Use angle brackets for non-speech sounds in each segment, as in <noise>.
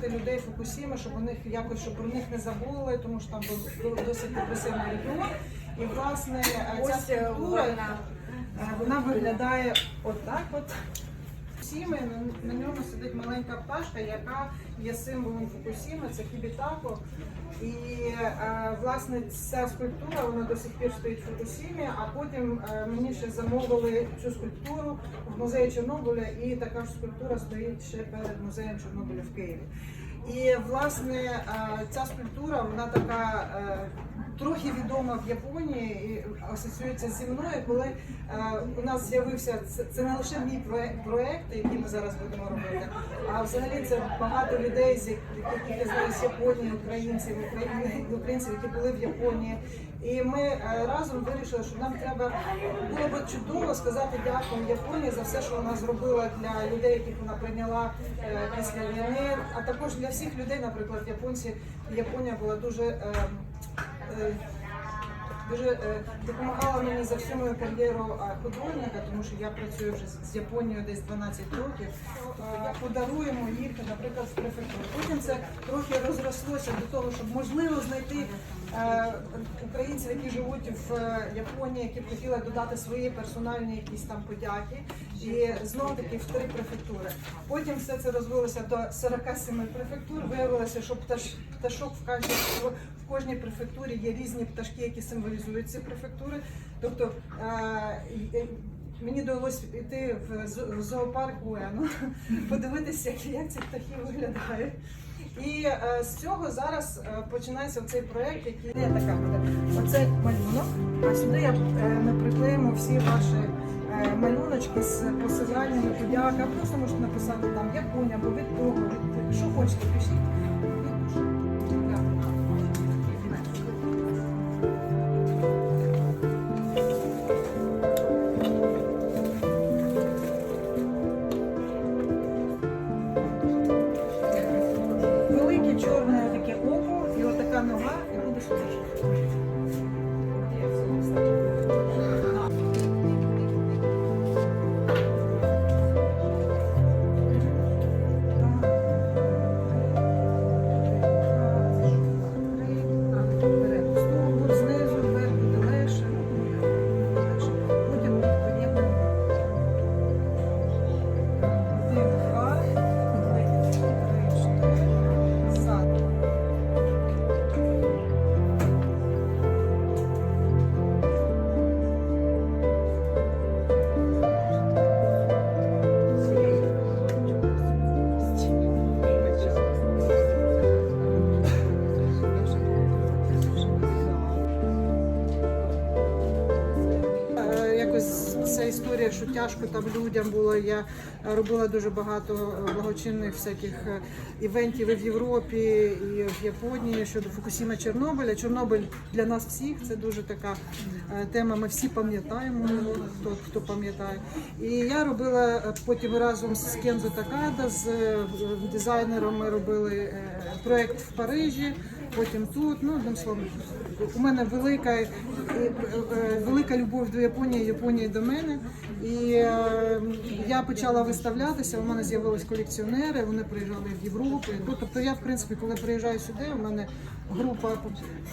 підтримати людей Фукусіми, щоб них якось щоб про них не забули, тому що там був досить депресивний регіон. І власне е, ця е, вона. е, виглядає отак. От Фукусіми на, ньому сидить маленька пташка, яка є символом Фукусіми, це кібітако. І е, власне ця скульптура вона до сих пір стоїть в Фукусімі, а потім е, мені ще замовили цю скульптуру в музеї Чорнобиля, і така ж скульптура стоїть ще перед музеєм Чорнобиля в Києві. І власне е, ця скульптура вона така трохи відома в Японії і асоціюється зі мною, коли е, у нас з'явився це, не лише мій проект, який ми зараз будемо робити, а взагалі це багато людей, з яких я знаю з Японії, українців, українців, які були в Японії. І ми е, разом вирішили, що нам треба було б чудово сказати дякую Японії за все, що вона зробила для людей, яких вона прийняла е, після війни, а також для всіх людей, наприклад, японці. Японія була дуже. Е, Дуже е, допомагала мені за всю мою кар'єру художника, тому що я працюю вже з- Японією десь 12 років. Е, подаруємо їх, наприклад, з префектуру. Потім це трохи розрослося до того, щоб можливо знайти е, українців, які живуть в е, Японії, які б хотіли додати свої персональні якісь там подяки. І знову таки в три префектури. Потім все це розвилося до 47 префектур. Виявилося, що пташ, пташок в кожній, в кожній префектурі є різні пташки, які символізують ці префектури. Тобто е, мені довелось йти в зоопарк Уену, <laughs> подивитися, як, ці птахи виглядають. І е, з цього зараз е, починається цей проект, який не така буде. Оце малюнок, а сюди я, е, приклеїмо всі ваші е, малюночки з посиланнями, подяка. Просто можете написати там Японія або від того, від що хочете, пишіть. І буде історія, що тяжко там людям було. Я робила дуже багато благочинних всяких е, івентів і в Європі, і в Японії щодо Фукусіма Чорнобиля. Чорнобиль для нас всіх це дуже така е, тема. Ми всі пам'ятаємо, хто, хто пам'ятає. І я робила е, потім разом з Кензо Такада, з дизайнером. Ми робили проект в Парижі. Потім тут, ну одним словом, у мене велика, велика любов до Японії, Японії до мене. І е, я почала виставлятися. У мене з'явились колекціонери, вони приїжджали в Європу. Ну, Тобто я, в принципі, коли приїжджаю сюди, у мене група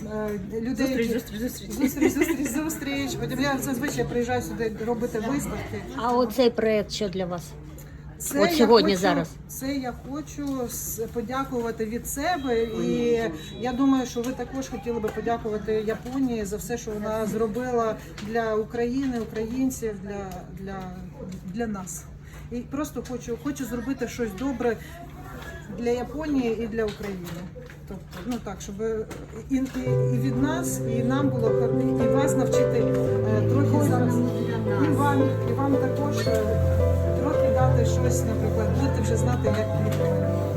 е, людей. Зустріч, зустріч, зустріч. зустріч, зустріч, зустріч. Потім я зазвичай приїжджаю сюди робити виставки. А оцей проект що для вас? Це От сьогодні, хочу, зараз. Це я хочу подякувати від себе, і я думаю, що ви також хотіли би подякувати Японії за все, що вона зробила для України, українців, для, для, для нас. І просто хочу, хочу зробити щось добре для Японії і для України. Тобто, ну так, щоб і, і, і від нас, і нам було і вас навчити е, трохи зараз. І вам, і вам також е, щось, наприклад, будете вже знати, як малювати.